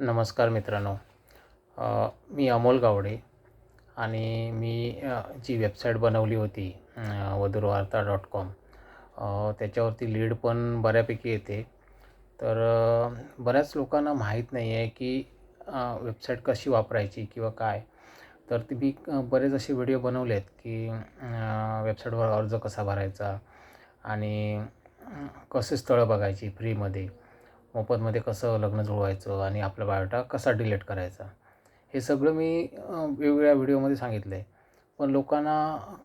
नमस्कार मित्रांनो. मी अमोल गावडे आणि मी जी वेबसाईट बनवली होती अ, वधूरवार्ता डॉट कॉम त्याच्यावरती लीड पण बऱ्यापैकी येते. तर बऱ्याच लोकांना माहीत नाही आहे की वेबसाईट कशी वापरायची किंवा काय. तर ती मी बरेच असे व्हिडिओ बनवले आहेत की वेबसाईटवर अर्ज कसा भरायचा आणि कसे स्थळं बघायची फ्रीमध्ये. मोफतमध्ये कसं लग्न जुळवायचं आणि आपला बायोडा कसा डिलीट करायचा? हे सगळं मी वेगवेगळ्या व्हिडिओमध्ये सांगितलं आहे पण लोकांना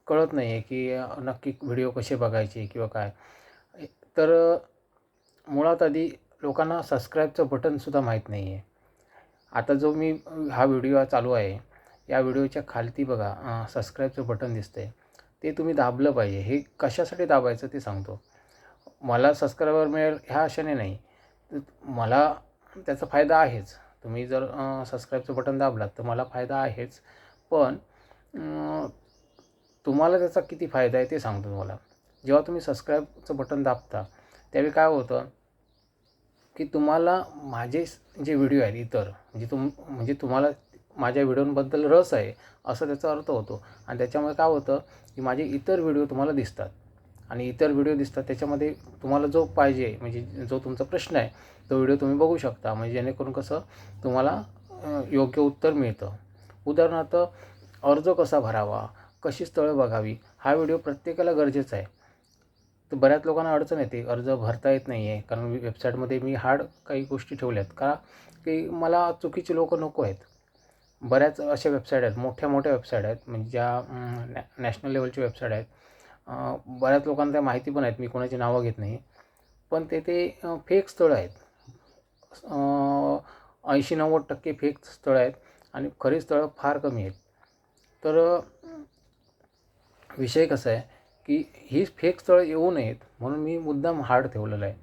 कळत नाही आहे की नक्की व्हिडिओ कसे बघायचे किंवा काय. तर मुळात आधी लोकांना सबस्क्राईबचं बटनसुद्धा माहीत नाही आहे आता जो मी हा व्हिडिओ चालू आहे या व्हिडिओच्या खालती बघा सबस्क्राईबचं बटन दिसतंय. ते तुम्ही दाबलं पाहिजे. हे कशासाठी दाबायचं ते सांगतो. मला सबस्क्रायबर मिळेल ह्या आशेने नाही. मला त्याचा फायदा आहेच. तुम्ही जर सबस्क्राईबचं बटन दाबलात तर मला फायदा आहेच. पण तुम्हाला त्याचा किती फायदा आहे ते सांगतो तुम्हाला. जेव्हा तुम्ही सबस्क्राईबचं बटन दाबता त्यावेळी काय होतं की तुम्हाला माझे जे व्हिडिओ आहेत इतर म्हणजे तुम म्हणजे तुम्हाला माझ्या व्हिडिओंबद्दल रस आहे असं त्याचा अर्थ होतो. आणि त्याच्यामुळे काय होतं की माझे इतर व्हिडिओ तुम्हाला दिसतात. आणि इतर व्हिडिओ दिसतात त्याच्यामध्ये तुम्हाला जो पाहिजे म्हणजे जो तुमचा प्रश्न आहे तो व्हिडिओ तुम्ही बघू शकता. म्हणजे जेणेकरून कसं तुम्हाला योग्य उत्तर मिळतं. उदाहरणार्थ अर्ज कसा भरावा कशी स्थळं बघावी हा व्हिडिओ प्रत्येकाला गरजेचा आहे. तर बऱ्याच लोकांना अडचण येते अर्ज भरता येत नाही आहे कारण वेबसाईटमध्ये मी हार्ड काही गोष्टी ठेवल्या आहेत का? की मला चुकीचे लोक नको आहेत. बऱ्याच अशा वेबसाईट आहेत मोठ्या मोठ्या वेबसाईट आहेत म्हणजे ज्या नॅ नॅशनल लेवलच्या वेबसाईट आहेत. बऱ्याच लोकांना त्या माहिती पण आहेत. मी कोणाची नावं घेत नाही. पण ते ते फेक स्थळं आहेत. ऐंशी नव्वद टक्के फेक स्थळं आहेत आणि खरी स्थळं फार कमी आहेत. तर विषय कसा आहे की ही फेक स्थळं येऊ नयेत म्हणून मी मुद्दाम हार्ड ठेवलेलं आहे.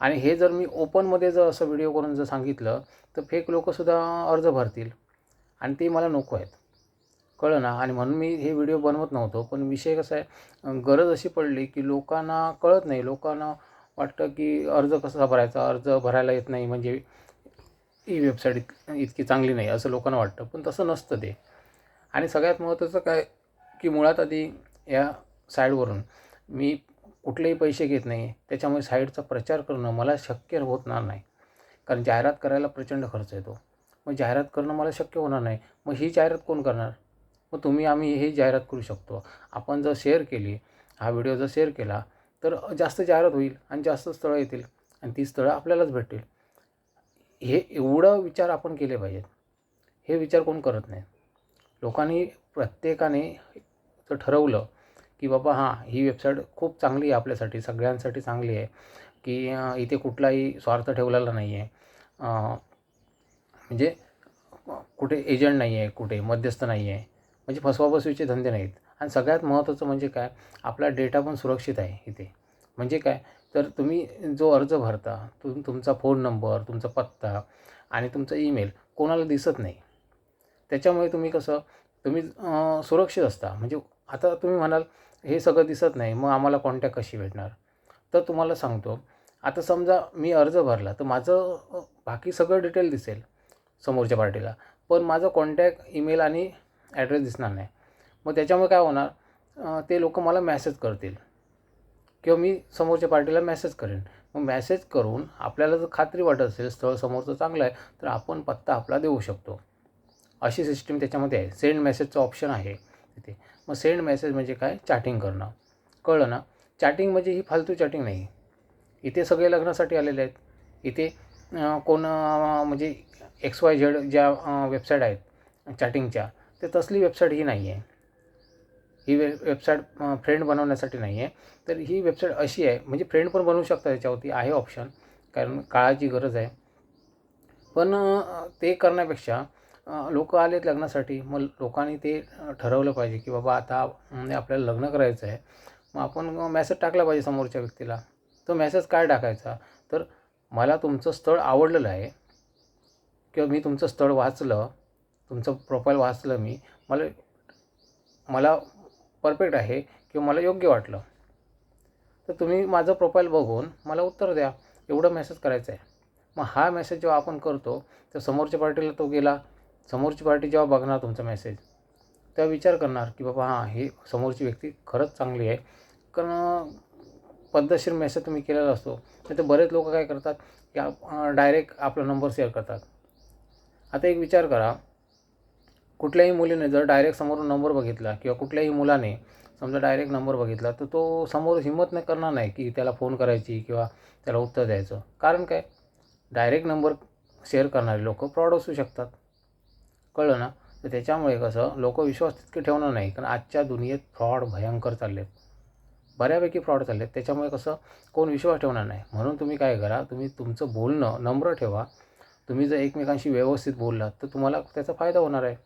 आणि हे जर मी ओपनमध्ये जर असं व्हिडिओ करून जर सांगितलं तर फेक लोकंसुद्धा अर्ज भरतील. आणि ते मला नको आहेत. कळलं ना. आणि म्हणून मी हे व्हिडिओ बनवत नव्हतो. पण विषय कसा आहे गरज अशी पडली की लोकांना कळत नाही. लोकांना वाटतं की अर्ज कसा भरायचा? अर्ज भरायला येत नाही. म्हणजे ही वेबसाईट इत इतकी चांगली नाही असं लोकांना वाटतं. पण तसं नसतं ते. आणि सगळ्यात महत्त्वाचं काय की मुळात आधी या साईडवरून मी कुठलेही पैसे घेत नाही. त्याच्यामुळे साईडचा प्रचार करणं मला शक्य होणार नाही. कारण जाहिरात करायला प्रचंड खर्च येतो. मग जाहिरात करणं मला शक्य होणार नाही. मग ही जाहिरात कोण करणार? मग तुम्ही आम्ही हे जाहिरात करू शकतो. आपण जर शेअर केली हा व्हिडिओ जर शेअर केला तर जास्त जाहिरात होईल आणि जास्त स्थळं येतील आणि ती स्थळं आपल्यालाच भेटतील. हे एवढं विचार आपण केले पाहिजेत. हे विचार कोण करत नाही. लोकांनी प्रत्येकाने जर ठरवलं की बाबा हां ही वेबसाईट खूप चांगली आहे आपल्यासाठी सगळ्यांसाठी चांगली आहे की इथे कुठलाही स्वार्थ ठेवलेला नाही आहे म्हणजे कुठे एजंट नाही आहे कुठे मध्यस्थ नाही आहे म्हणजे फसवाफसवीचे धंदे नाहीत. आणि सगळ्यात महत्त्वाचं म्हणजे काय? आपला डेटा पण सुरक्षित आहे इथे. म्हणजे काय? तर तुम्ही जो अर्ज भरता तुम तुमचा फोन नंबर तुमचा पत्ता आणि तुमचा ईमेल कोणाला दिसत नाही. त्याच्यामुळे तुम्ही कसं? तुम्ही सुरक्षित असता. म्हणजे आता तुम्ही म्हणाल हे सगळं दिसत नाही. मग आम्हाला कॉन्टॅक्ट कशी भेटणार? तर तुम्हाला सांगतो आता समजा मी अर्ज भरला तर माझं बाकी सगळं डिटेल दिसेल समोरच्या पार्टीला पण माझं कॉन्टॅक्ट ईमेल आणि ॲड्रेस दिसणार नाही. मग त्याच्यामुळे काय होणार? ते लोक मला मॅसेज करतील. किंवा मी समोरच्या पार्टीला मेसेज करेन. मग मॅसेज करून आपल्याला जर खात्री वाटत असेल स्थळ समोरचं चांगलं आहे तर आपण पत्ता आपला देऊ शकतो. अशी सिस्टीम त्याच्यामध्ये आहे. सेंड मेसेजचं ऑप्शन आहे तिथे मग सेंड मेसेज म्हणजे काय? चॅटिंग करणं. कळलं ना? चॅटिंग म्हणजे ही फालतू चॅटिंग नाही. इथे सगळे लग्नासाठी आलेले आहेत. इथे कोण म्हणजे एक्स वाय झेड ज्या वेबसाईट आहेत चॅटिंगच्या ते तसली वेबसाईट ही नाही आहे ही वे वेबसाईट फ्रेंड बनवण्यासाठी नाही आहे तर ही वेबसाईट अशी आहे म्हणजे फ्रेंड पण बनवू शकता याच्यावरती आहे ऑप्शन कारण काळाची गरज आहे. पण ते करण्यापेक्षा लोक आलेत लग्नासाठी मग लोकांनी ते ठरवलं पाहिजे की बाबा आता म्हणजे आपल्याला लग्न करायचं आहे मग आपण मेसेज टाकला पाहिजे समोरच्या व्यक्तीला. तो मेसेज काय टाकायचा? तर मला तुमचं स्थळ आवडलेलं आहे किंवा मी तुमचं स्थळ वाचलं तुमचं प्रोफाईल वाचलं मी मला मला परफेक्ट आहे किंवा मला योग्य वाटलं. तर तुम्ही माझं प्रोफाईल बघून मला उत्तर द्या एवढं मेसेज करायचं आहे. मग हा मेसेज जेव्हा आपण करतो तर समोरच्या पार्टीला तो गेला समोरची पार्टी जेव्हा बघणार तुमचा मेसेज तेव्हा विचार करणार की बाबा हां ही समोरची व्यक्ती खरंच चांगली आहे. कारण पद्धतशीर मेसेज तुम्ही केलेला असतो. नाही तर बरेच लोक काय करतात की डायरेक्ट आपला नंबर शेअर करतात. आता एक विचार करा कुठल्याही मुलीने जर डायरेक्ट समोरून नंबर बघितला किंवा कुठल्याही मुलाने समजा डायरेक्ट नंबर बघितला तर तो समोर हिंमत नाही करणार नाही की त्याला फोन करायची किंवा त्याला उत्तर द्यायचं. कारण काय? डायरेक्ट नंबर शेअर करणारे लोक फ्रॉड असू शकतात. कळलं ना? तर त्याच्यामुळे कसं लोक विश्वास तितके ठेवणार नाही. कारण आजच्या दुनियेत फ्रॉड भयंकर चालले आहेत बऱ्यापैकी फ्रॉड चालले आहेत त्याच्यामुळे कसं कोण विश्वास ठेवणार नाही. म्हणून तुम्ही काय करा तुम्ही तुमचं बोलणं नम्र ठेवा. तुम्ही जर एकमेकांशी व्यवस्थित बोललात तर तुम्हाला त्याचा फायदा होणार आहे.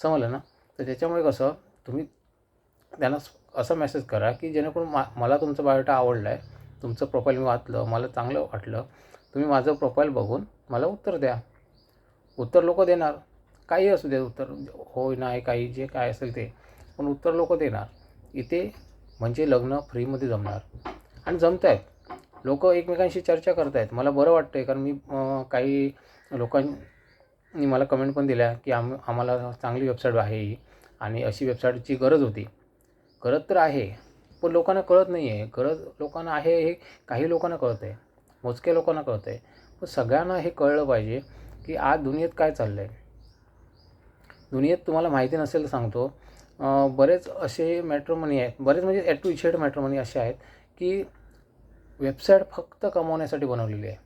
समजलं ना? तर त्याच्यामुळे कसं तुम्ही त्यांना असा मेसेज करा की जेणेकरून मा मला तुमचं बायोटा आवडला आहे तुमचं प्रोफाईल मी वाचलं मला चांगलं वाटलं तुम्ही माझं प्रोफाईल बघून मला उत्तर द्या. उत्तर लोक देणार. काही असू दे उत्तर होय नाही काही जे काय असेल ते. पण उत्तर लोक देणार. इथे म्हणजे लग्न फ्रीमध्ये जमणार. आणि जमत आहेत लोक एकमेकांशी चर्चा करत आहेत मला बरं वाटतं आहे कारण मी काही लोकां आणि मला कमेंट पण दिल्या की आम आम्हाला चांगली वेबसाईट आहे ही आणि अशी वेबसाईटची गरज होती. गरज तर आहे पण लोकांना कळत नाही आहे गरज लोकांना आहे हे काही लोकांना कळतं आहे. मोजक्या लोकांना कळतं आहे. पण सगळ्यांना हे कळलं पाहिजे की आज दुनियेत काय चाललं आहे दुनियेत तुम्हाला माहिती नसेल तर सांगतो. बरेच असे मॅट्रोमनी आहेत. बरेच म्हणजे ॲट टू इशेड मॅट्रोमनी असे आहेत की वेबसाईट फक्त कमवण्यासाठी बनवलेली आहे.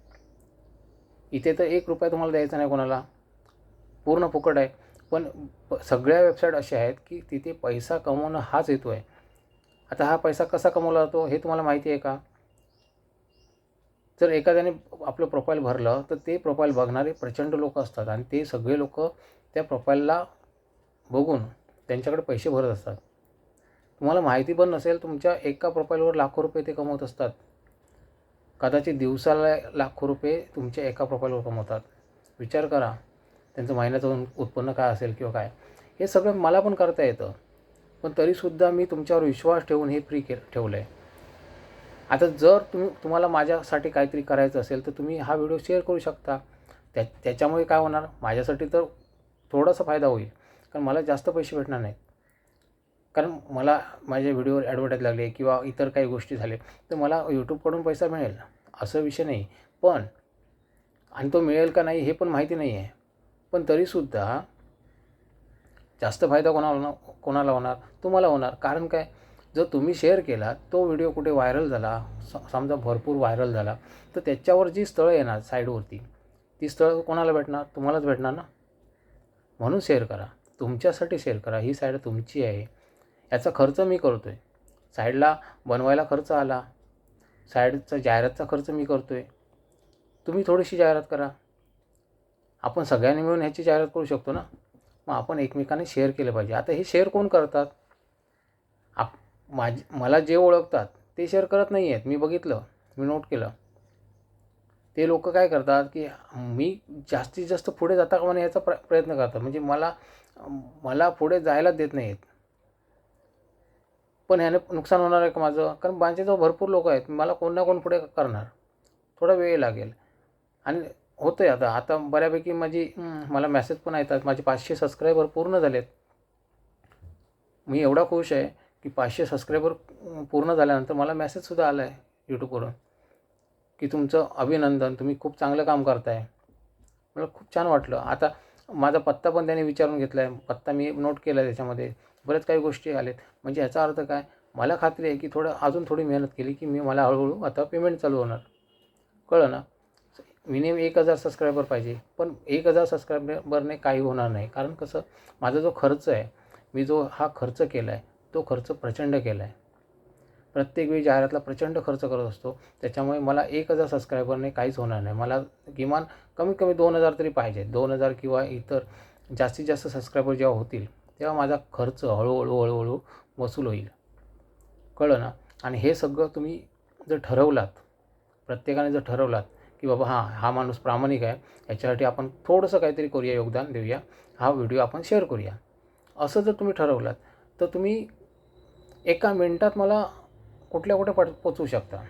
इथे तर एक रुपया तुम्हाला द्यायचा नाही कोणाला. पूर्ण फुकट आहे. पण सगळ्या वेबसाईट अशा आहेत की तिथे पैसा कमवणं हाच हेतू आहे. आता हा पैसा कसा कमवला जातो हे तुम्हाला माहिती आहे का? जर एखाद्याने आपलं प्रोफाईल भरलं तर ते प्रोफाईल बघणारे प्रचंड लोक असतात आणि ते सगळे लोक त्या प्रोफाईलला बघून त्यांच्याकडे पैसे भरत असतात. तुम्हाला माहिती पण नसेल तुमच्या एका प्रोफाईलवर लाखो रुपये ते कमवत असतात. कदाचित दिवसाला लाखो रुपये तुमच्या एका प्रोफाईलवर कमवतात. विचार करा. त्यांचं महिन्याचं उत्पन्न काय असेल किंवा काय हे सगळं मला पण करता येतं. पण तरीसुद्धा मी तुमच्यावर विश्वास ठेवून हे फ्री के ठेवलं आहे आता जर तुम्ही तुम्हाला माझ्यासाठी काहीतरी करायचं असेल तर तुम्ही हा व्हिडिओ शेअर करू शकता. त्या त्याच्यामुळे काय होणार? माझ्यासाठी तर थोडासा फायदा होईल. कारण मला जास्त पैसे भेटणार नाहीत. कारण मला माझ्या व्हिडिओवर ॲडव्हर्टाईज लागले किंवा इतर काही गोष्टी झाले तर मला यूट्यूबकडून पैसा मिळेल. असं विषय नाही. पण आणि तो मिळेल का नाही हे पण माहिती नाही आहे पण तरीसुद्धा जास्त फायदा कोणाला होणार कोणाला होणार? तुम्हाला होणार. कारण काय? जर तुम्ही शेअर केला तो व्हिडिओ कुठे व्हायरल झाला स समजा भरपूर व्हायरल झाला तर त्याच्यावर जी स्थळं येणार साईडवरती ती स्थळं कोणाला भेटणार? तुम्हालाच भेटणार ना? म्हणून शेअर करा. तुमच्यासाठी शेअर करा. ही साईड तुमची आहे. याचा खर्च मी करतो आहे साईडला बनवायला खर्च आला. साईडचा जाहिरातचा खर्च मी करतो आहे तुम्ही थोडीशी जाहिरात करा. आपण सगळ्यांनी मिळून ह्याची जाहिरात करू शकतो ना? मग आपण एकमेकांनी शेअर केलं पाहिजे. आता हे शेअर कोण करतात? आप माझ मला जे ओळखतात ते शेअर करत नाही आहेत मी बघितलं मी नोट केलं. ते लोक काय करतात की मी जास्तीत जास्त पुढे जाता का म्हणे याचा प्र प्रयत्न करतात. म्हणजे मला मला पुढे जायला देत नाहीत पण ह्याने नुकसान होणार आहे का माझं? कारण माझ्याजवळ भरपूर लोक आहेत. मला कोण ना कोण पुढे करणार. थोडा वेळ लागेल. आणि होतं आहे आता. आता बऱ्यापैकी माझी मला मेसेज पण येतात. माझे पाचशे सबस्क्रायबर पूर्ण झालेत. मी एवढा खुश आहे की पाचशे सबस्क्रायबर पूर्ण झाल्यानंतर मला मेसेजसुद्धा आला आहे यूट्यूबवरून की तुमचं अभिनंदन तुम्ही खूप चांगलं काम करताय. मला खूप छान वाटलं. आता माझा पत्ता पण त्याने विचारून घेतला आहे पत्ता मी नोट केला आहे त्याच्यामध्ये. बऱ्याच काही गोष्टी आलेत. म्हणजे याचा अर्थ काय? मला खात्री आहे की थोडं अजून थोडी मेहनत केली की मी मला हळूहळू आता पेमेंट चालू होणार. कळलं ना? मिनिमम एक हजार सबस्क्रायबर पाहिजे. पण एक हजार सबस्क्रायबरने काही होणार नाही. कारण कसं माझा जो खर्च आहे मी जो हा खर्च केला आहे तो खर्च प्रचंड केला आहे प्रत्येक वेळी जाहिरातला प्रचंड खर्च करत असतो. त्याच्यामुळे मला एक हजार सबस्क्रायबरने काहीच होणार नाही. मला किमान कमीत कमी दोन हजार तरी पाहिजे. दोन हजार किंवा इतर जास्तीत जास्त सबस्क्रायबर जेव्हा होतील तेव्हा माझा खर्च हळूहळू हळूहळू वसूल होईल. कळलं ना? आणि हे सगळं तुम्ही जर ठरवलात प्रत्येकाने जर ठरवलात की बाबा हां हा माणूस प्रामाणिक आहे याच्यासाठी आपण थोडंसं काहीतरी करूया योगदान देऊया हा व्हिडिओ आपण शेअर करूया. असं जर तुम्ही ठरवलात तर तुम्ही एका मिनटात मला कुठल्या कुठे पट पोचवू शकता.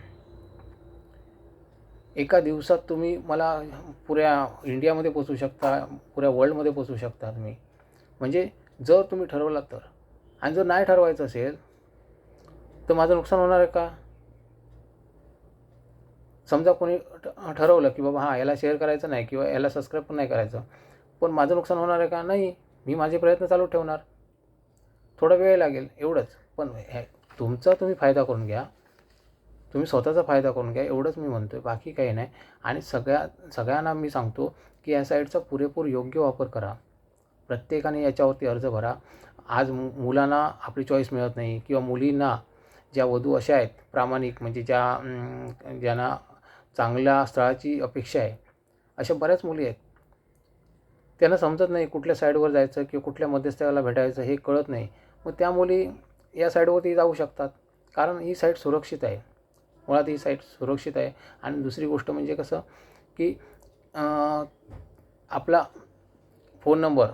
एका दिवसात तुम्ही मला पुऱ्या इंडियामध्ये पोचू शकता पुऱ्या वर्ल्डमध्ये पोचू शकता तुम्ही. म्हणजे जर तुम्ही ठरवलात तर. आणि जर नाही ठरवायचं असेल तर माझं नुकसान होणार आहे का? समजा कोणी ठरवलं की बाबा हां याला शेअर करायचं नाही किंवा याला सबस्क्राईब पण नाही करायचं पण माझं नुकसान होणार आहे का? नाही. मी माझे प्रयत्न चालू ठेवणार. थोडा वेळ लागेल एवढंच. पण हे तुमचा तुम्ही फायदा करून घ्या. तुम्ही स्वतःचा फायदा करून घ्या एवढंच मी म्हणतो आहे बाकी काही नाही. आणि सगळ्या सगळ्यांना मी सांगतो की या साईटचा पुरेपूर योग्य वापर करा. प्रत्येकाने याच्यावरती अर्ज भरा. आज मु मुलांना आपली चॉईस मिळत नाही किंवा मुलींना ज्या वधू अशा आहेत प्रामाणिक म्हणजे ज्या ज्यांना चांगल्या स्थळाची अपेक्षा आहे. अशा बऱ्याच मुली आहेत. त्यांना समजत नाही कुठल्या साईडवर जायचं किंवा कुठल्या मध्यस्थाला भेटायचं हे कळत नाही. मग त्या मुली या साईडवरती जाऊ शकतात. कारण ही साईट सुरक्षित आहे. मुळात ही साईट सुरक्षित आहे. आणि दुसरी गोष्ट म्हणजे कसं की आपला फोन नंबर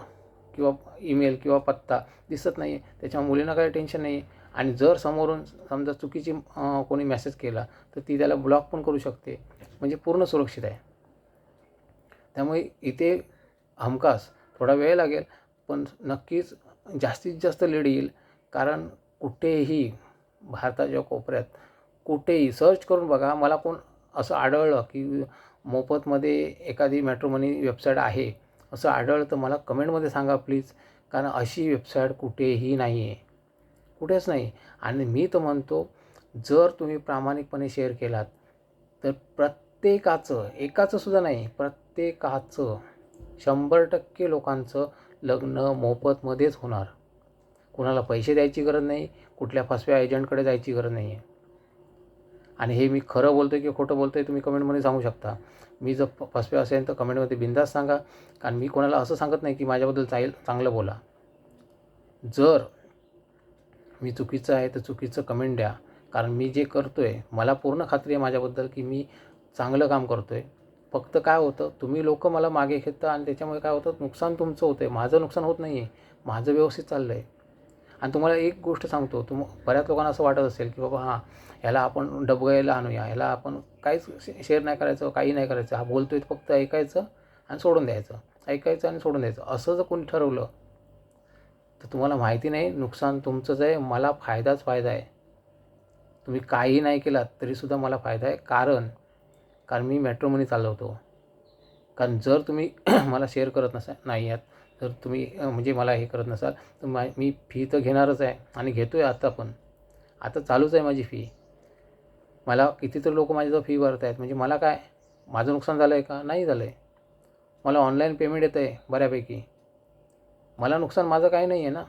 किंवा ईमेल किंवा पत्ता दिसत नाही आहे त्याच्यामुळे मुलींना काही टेन्शन नाही आहे आणि जर समोरून समजा चुकीची कोणी मेसेज केला तर ती त्याला ब्लॉक पण करू शकते. म्हणजे पूर्ण सुरक्षित आहे. त्यामुळे इथे हमखास थोडा वेळ लागेल पण नक्कीच जास्तीत जास्त लीड येईल. कारण कुठेही भारताच्या कोपऱ्यात कुठेही सर्च करून बघा मला कोण असं आढळलं की मोफतमध्ये एखादी मॅट्रोमनी वेबसाईट आहे असं आढळलं तर मला कमेंटमध्ये सांगा प्लीज कारण अशी वेबसाईट कुठेही नाही आहे कुठेच नाही. आणि मी तर म्हणतो जर तुम्ही प्रामाणिकपणे शेअर केलात तर प्रत्येकाचं एकाचं सुद्धा नाही प्रत्येकाचं शंभर टक्के लोकांचं लग्न मोफतमध्येच होणार. कुणाला पैसे द्यायची गरज नाही कुठल्या फसव्या एजंटकडे जायची गरज नाही आहे आणि हे मी खरं बोलतो आहे की खोटं बोलतो आहे तुम्ही कमेंटमध्ये सांगू शकता. मी जर फ- फसवे असेल तर कमेंटमध्ये बिंदास सांगा. कारण मी कोणाला असं सांगत नाही की माझ्याबद्दल चाल चांगलं बोला. जर मी चुकीचं आहे तर चुकीचं कमेंट द्या. कारण मी जे करतो आहे मला पूर्ण खात्री आहे माझ्याबद्दल की मी चांगलं काम करतो आहे फक्त काय होतं तुम्ही लोक मला मागे घेता आणि त्याच्यामुळे काय होतं नुकसान तुमचं होतं आहे माझं नुकसान होत नाही आहे माझं व्यवस्थित चाललं आहे आणि तुम्हाला एक गोष्ट सांगतो तुम बऱ्याच लोकांना असं वाटत असेल की बाबा हां ह्याला आपण डबगायला आणूया. ह्याला आपण काहीच शे- शेअर नाही करायचं काही नाही करायचं. हा बोलतो आहे फक्त ऐकायचं आणि सोडून द्यायचं. ऐकायचं आणि सोडून द्यायचं. असं जर कोणी ठरवलं तर तुम्हाला माहिती नाही नुकसान तुमचंच आहे मला फायदाच फायदा आहे. तुम्ही काही नाही केलात तरीसुद्धा मला फायदा आहे. कारण कारण मी मेट्रोमनी चालवतो. कारण जर तुम्ही मला शेअर करत नसा नाही आहात तर तुम्ही म्हणजे मला हे करत नसाल तर मा मी फी तर घेणारच आहे आणि घेतो आहे आत्ता पण. आता चालूच आहे माझी फी मला कितीतरी लोक माझ्याजवळ फी भरत आहेत म्हणजे मला काय? माझं नुकसान झालं आहे का? नाही झालं आहे मला ऑनलाईन पेमेंट येतं आहे बऱ्यापैकी. मला नुकसान माझं काही नाही आहे ना.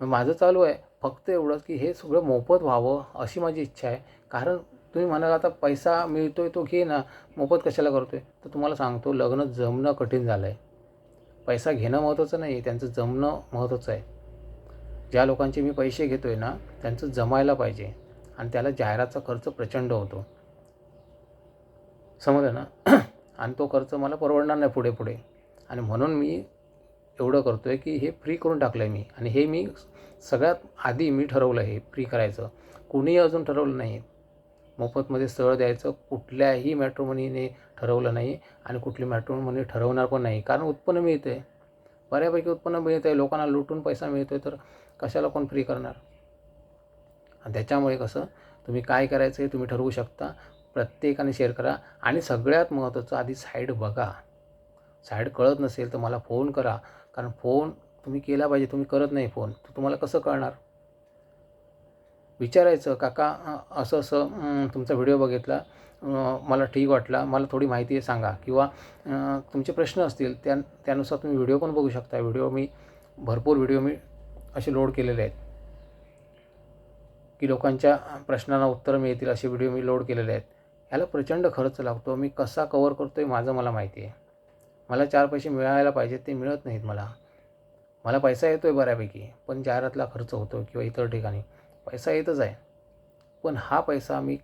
मग माझं चालू आहे. फक्त एवढंच की हे सगळं मोफत व्हावं अशी माझी इच्छा आहे. कारण तुम्ही म्हणाल आता पैसा मिळतो आहे तो घे ना. मोफत कशाला करतो आहे तर तुम्हाला सांगतो लग्न जमणं कठीण झालं आहे पैसा घेणं महत्त्वाचं नाही त्यांचं जमणं महत्त्वाचं आहे. ज्या लोकांचे मी पैसे घेतो आहे ना त्यांचं जमायला पाहिजे. आणि त्याला जाहिरातचा खर्च प्रचंड होतो. समजलं ना? आणि तो खर्च मला परवडणार नाही पुढे पुढे. आणि म्हणून मी एवढं करतो आहे की हे फ्री करून टाकलं आहे मी. आणि हे मी सगळ्यात आधी मी ठरवलं हे फ्री करायचं. कुणीही अजून ठरवलं नाही. मोफतमध्ये स्थळ द्यायचं. कुठल्याही मॅट्रोमनीने ठरवलं नाही आणि कुठली मॅट्रोमनी ठरवणार पण नाही. कारण उत्पन्न मिळतं आहे बऱ्यापैकी उत्पन्न मिळतं आहे लोकांना लुटून पैसा मिळतो आहे तर कशाला कोण फ्री करणार? आणि त्याच्यामुळे कसं? तुम्ही काय करायचं हे तुम्ही ठरवू शकता. प्रत्येकाने शेअर करा. आणि सगळ्यात महत्त्वाचं आधी साईड बघा. साईड कळत नसेल तर मला फोन करा. कारण फोन तुम्ही केला पाहिजे तुम्ही करत नाही फोन तर तुम्हाला कसं कळणार? विचारायचं काका असं असं तुमचा व्हिडिओ बघितला मला ठीक वाटला मला थोडी माहिती सांगा. किंवा तुमचे प्रश्न असतील त्या त्यानुसार तुम्ही व्हिडिओ पण बघू शकता. व्हिडिओ मी भरपूर व्हिडिओ मी असे लोड केलेले आहेत. की लोकांच्या प्रश्नांना उत्तरं मिळतील असे व्हिडिओ मी लोड केलेले आहेत. ह्याला प्रचंड खर्च लागतो. मी कसा कवर करतो आहे माझं मला माहिती आहे. मला चार पैसे मिळायला पाहिजेत ते मिळत नाहीत मला. मला पैसा येतो आहे बऱ्यापैकी पण जाहिरातला खर्च होतो किंवा इतर ठिकाणी. पैसा येतच आहे. पण हा पैसा मी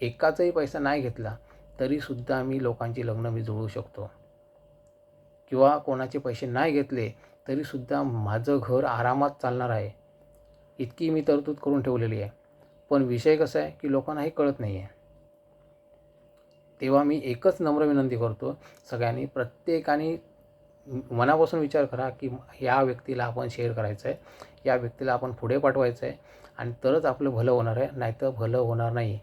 एकाचाही पैसा नाही घेतला तरीसुद्धा मी लोकांची लग्न मी जुळवू शकतो. किंवा कोणाचे पैसे नाही घेतले तरीसुद्धा माझं घर आरामात चालणार आहे. इतकी मी तरतूद करून ठेवलेली आहे. पण विषय कसा आहे की लोकांना हे कळत नाही आहे तेव्हा मी एकच नम्र विनंती करतो सगळ्यांनी प्रत्येकाने मनापासून विचार करा की या व्यक्तीला आपण शेअर करायचं आहे या व्यक्तीला आपण पुढे पाठवायचं आहे आणि तरच आपलं भलं होणार आहे नाहीतर भलं होणार नाही.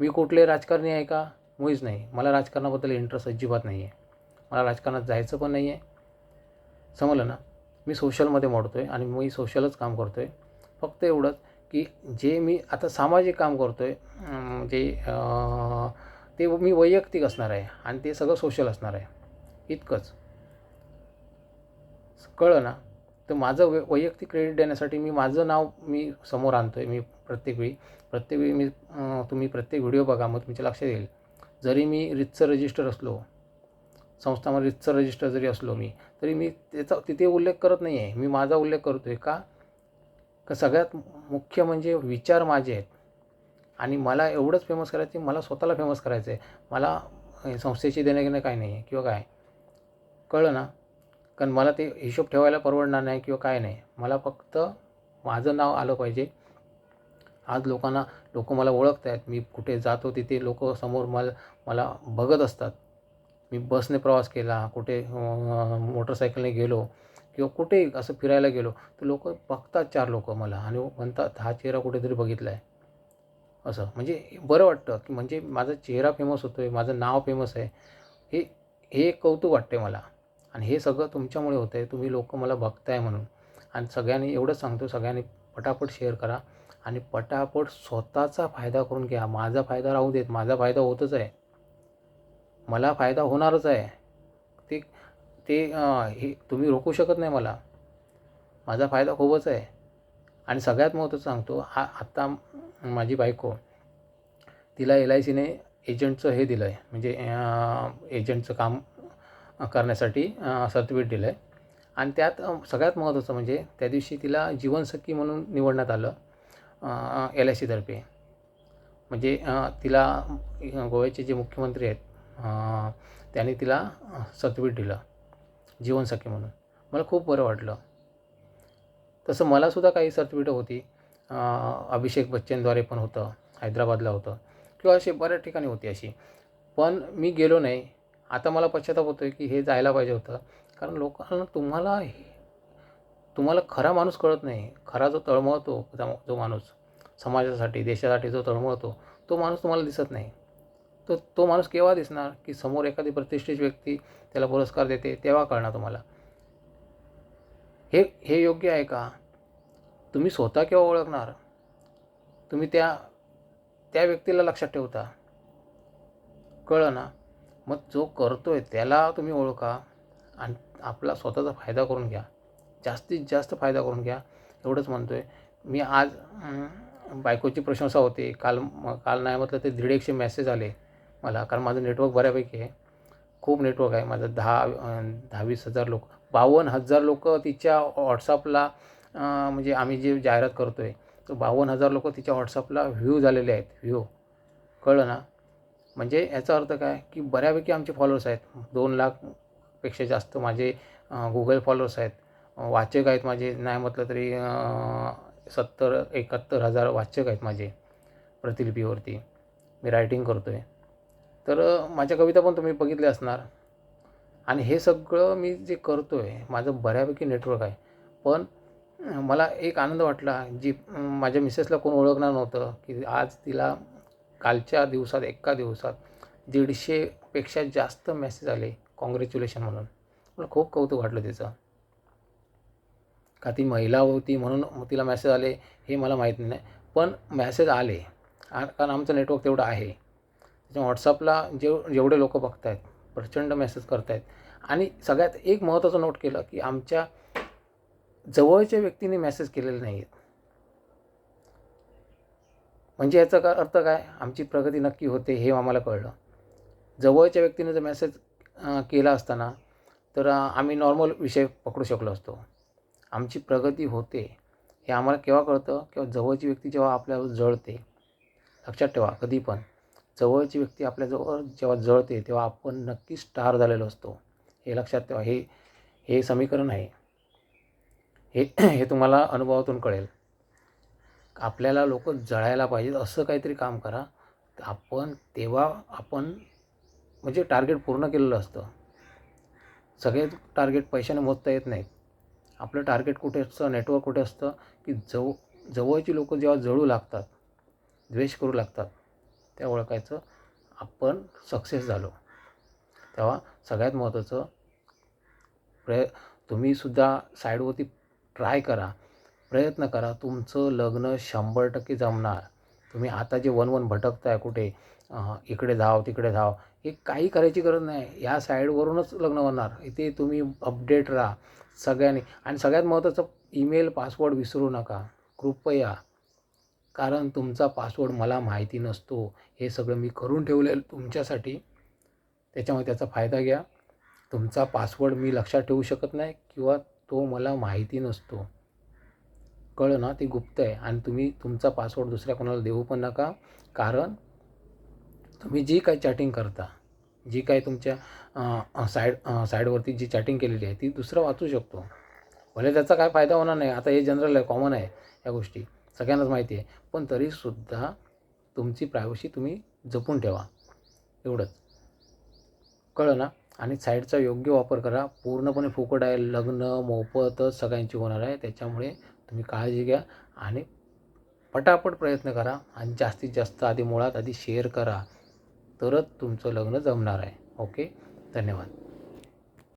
मी कुठले राजकारणी आहे का? मुळीच नाही. मला राजकारणाबद्दल इंटरेस्ट अजिबात नाही आहे मला राजकारणात जायचं पण नाही आहे समजलं ना? मी सोशलमध्ये मोडतो आहे आणि मी सोशलच काम करतो आहे फक्त एवढंच की जे मी आता सामाजिक काम करतो आहे जे ते मी वैयक्तिक असणार आहे आणि ते सगळं सोशल असणार आहे. इतकंच. कळलं ना? तर माझं वै वैयक्तिक क्रेडिट देण्यासाठी मी माझं नाव मी समोर आणतो आहे मी प्रत्येक वेळी. प्रत्येक वेळी मी तुम्ही प्रत्येक व्हिडिओ बघा मग तुमच्या लक्षात येईल. जरी मी रितचं रजिस्टर असलो संस्थामध्ये रितचं रजिस्टर जरी असलो मी तरी मी त्याचा तिथे उल्लेख करत नाही आहे मी माझा उल्लेख करतो आहे का? का सगळ्यात मुख्य म्हणजे विचार माझे आहेत. आणि मला एवढंच फेमस करायचं मला स्वतःला फेमस करायचं आहे मला संस्थेची देणं काही नाही आहे किंवा काय. कळलं ना? कारण मला ते हिशोब ठेवायला परवडणार नाही किंवा काय नाही. मला फक्त माझं नाव आलं पाहिजे. आज लोकांना लोक मला ओळखत आहेत मी कुठे जातो तिथे लोक समोर मला मला बघत असतात. मी बसने प्रवास केला कुठे मोटरसायकलने गेलो किंवा कुठे असं फिरायला गेलो तर लोक बघतात चार लोक मला. आणि हो, म्हणतात हा चेहरा कुठेतरी बघितला आहे असं. म्हणजे बरं वाटतं की म्हणजे माझा चेहरा फेमस होतो आहे माझं नाव फेमस आहे. हे हे एक कौतुक वाटते मला. आणि हे सगळं तुमच्यामुळे होतं आहे तुम्ही लोक मला बघताय म्हणून. आणि सगळ्यांनी एवढंच सांगतो सगळ्यांनी पटापट शेअर करा. आणि पटापट स्वतःचा फायदा करून घ्या. माझा फायदा राहू देत. माझा फायदा होतच आहे. मला फायदा होणारच आहे. ते ते हे तुम्ही रोखू शकत नाही मला. माझा फायदा खूपच आहे. आणि सगळ्यात महत्त्वाचं सांगतो हा आत्ता माझी बायको तिला एल आय सीने एजंटचं हे दिलं आहे म्हणजे एजंटचं काम करण्यासाठी सर्टिफिकेट दिलं आहे आणि त्यात सगळ्यात महत्त्वाचं म्हणजे त्या दिवशी तिला जीवनसखी म्हणून निवडण्यात आलं एल आय सीतर्फे. म्हणजे तिला गोव्याचे जे मुख्यमंत्री आहेत त्यांनी तिला सर्टिफिकेट दिलं जीवनसखी म्हणून. मला खूप बरं वाटलं. तसं मलासुद्धा काही सर्टिफिकेटं होती. अभिषेक बच्चनद्वारे पण होतं हैदराबादला होतं किंवा असे बऱ्याच ठिकाणी होती अशी. पण मी गेलो नाही. आता मला पश्चाताप होतो आहे की हे जायला पाहिजे होतं. कारण लोकांना तुम्हाला तुम्हाला खरा माणूस कळत नाही. खरा जो तळमळतो जो जो माणूस समाजासाठी देशासाठी जो तळमळतो तो माणूस तुम्हाला दिसत नाही. तो तो माणूस केव्हा दिसणार की समोर एखादी प्रतिष्ठित व्यक्ती त्याला पुरस्कार देते तेव्हा कळणार तुम्हाला. हे हे योग्य आहे का? तुम्ही स्वतः केव्हा ओळखणार? तुम्ही त्या त्या व्यक्तीला लक्षात ठेवता? कळलं ना? मग जो करतो आहे त्याला तुम्ही ओळखा आणि आपला स्वतःचा फायदा करून घ्या. जास्तीत जास्त फायदा करून घ्या. एवढंच आहे मी आज बायकोची प्रशंसा होते. काल म- काल नाही म्हटलं ते दीड एकशे मेसेज आले मला. कारण माझं नेटवर्क बऱ्यापैकी आहे. खूप नेटवर्क आहे. माझं दहा दहावीस हजार लोक बावन्न हजार लोक तिच्या व्हॉट्सअपला म्हणजे आम्ही जे जाहिरात करतो आहे तर बावन्न हजार लोक तिच्या व्हॉट्सअपला व्ह्यू झालेले आहेत. व्ह्यू कळलं ना? म्हणजे याचा अर्थ काय? की बऱ्यापैकी आमचे फॉलोअर्स आहेत. दोन लाखपेक्षा जास्त माझे गुगल फॉलोअर्स आहेत. वाचक आहेत माझे नाही म्हटलं तरी सत्तर एकाहत्तर हजार वाचक आहेत माझे प्रतिलिपीवरती. मी रायटिंग करतो आहे तर माझ्या कविता पण तुम्ही बघितल्या असणार. आणि हे सगळं मी जे करतो आहे माझं बऱ्यापैकी नेटवर्क आहे. पण मला एक आनंद वाटला जी माझ्या मिसेसला कोण ओळखणार नव्हतं की आज तिला कालच्या दिवसात एका दिवसात दीडशेपेक्षा जास्त मेसेज आले कॉंग्रॅच्युलेशन म्हणून. मला खूप कौतुक वाटलं तिचं. का ती महिला होती म्हणून तिला मेसेज आले हे मला माहीत नाही. पण मेसेज आले. कारण आमचं नेटवर्क तेवढं आहे. त्याच्या व्हॉट्सअपला जेव जेवढे लोक बघत आहेत प्रचंड मेसेज करत आहेत आणि सगळ्यात एक महत्त्वाचं नोट केलं की आमच्या जवळच्या व्यक्तीने मेसेज केलेले नाही आहेत म्हणजे याचा का अर्थ काय? आमची प्रगती नक्की होते हे आम्हाला कळलं. जवळच्या व्यक्तीने जर मेसेज केला असताना तर आम्ही नॉर्मल विषय पकडू शकलो असतो. आमची प्रगती होते हे आम्हाला केव्हा कळतं? किंवा जवळची व्यक्ती जेव्हा आपल्यावर जळते लक्षात ठेवा कधी पण. जवळची व्यक्ती आपल्याजवळ जेव्हा जळते तेव्हा आपण नक्की स्टार झालेलो असतो. हे लक्षात ठेवा. हे हे समीकरण आहे. हे हे तुम्हाला अनुभवातून कळेल. आपल्याला लोक जळायला पाहिजेत. असं काहीतरी काम करा. आपण तेव्हा आपण म्हणजे टार्गेट पूर्ण केलेलं असतं. सगळे टार्गेट पैशाने मोजता येत नाहीत. आपलं टार्गेट कुठे असतं? नेटवर्क कुठे असतं? की जव जवळची लोक जेव्हा जळू लागतात द्वेष करू लागतात त्या ओळखायचं आपण सक्सेस झालो. तेव्हा सगळ्यात महत्त्वाचं प्रय तुम्हीसुद्धा साईडवरती ट्राय करा. प्रयत्न करा तुमचं लग्न शंभर टक्के जमणार. तुम्ही आता जे वन वन भटकताय कुठे इकडे धाव तिकडे धाव हे काही करायची गरज नाही. या साईडवरूनच लग्न होणार. इथे तुम्ही अपडेट राहा सगळ्यांनी. आणि सगळ्यात महत्त्वाचं ईमेल पासवर्ड विसरू नका. कृपया कारण तुमचा पासवर्ड मला माहिती नसतो. हे सगळं मी करून ठेवलेलं तुमच्यासाठी. त्याच्यामुळे त्याचा फायदा घ्या. तुमचा पासवर्ड मी लक्षात ठेवू शकत नाही किंवा तो मला माहिती नसतो. कळलं ना? ते गुप्त आहे. आणि तुम्ही तुमचा पासवर्ड दुसऱ्या कोणाला देऊ पण नका. कारण तुम्ही जी काही चॅटिंग करता जी काही तुमच्या साईड साईडवरती जी चॅटिंग केलेली आहे ती दुसरं वाचू शकतो. भले त्याचा काय फायदा होणार नाही. आता हे जनरल आहे कॉमन आहे या गोष्टी. सगळ्यांनाच माहिती आहे. पण तरीसुद्धा तुमची प्रायव्हसी तुम्ही जपून ठेवा. एवढंच. कळलं ना? आणि साईडचा योग्य वापर करा. पूर्णपणे फुकट आहे. लग्न मोफतच सगळ्यांची होणार आहे. त्याच्यामुळे तुम्ही काळजी घ्या आणि पटापट प्रयत्न करा आणि जास्तीत जास्त आधी मुळात आधी शेअर करा. तरच तुमचं लग्न जमणार आहे. ओके धन्यवाद.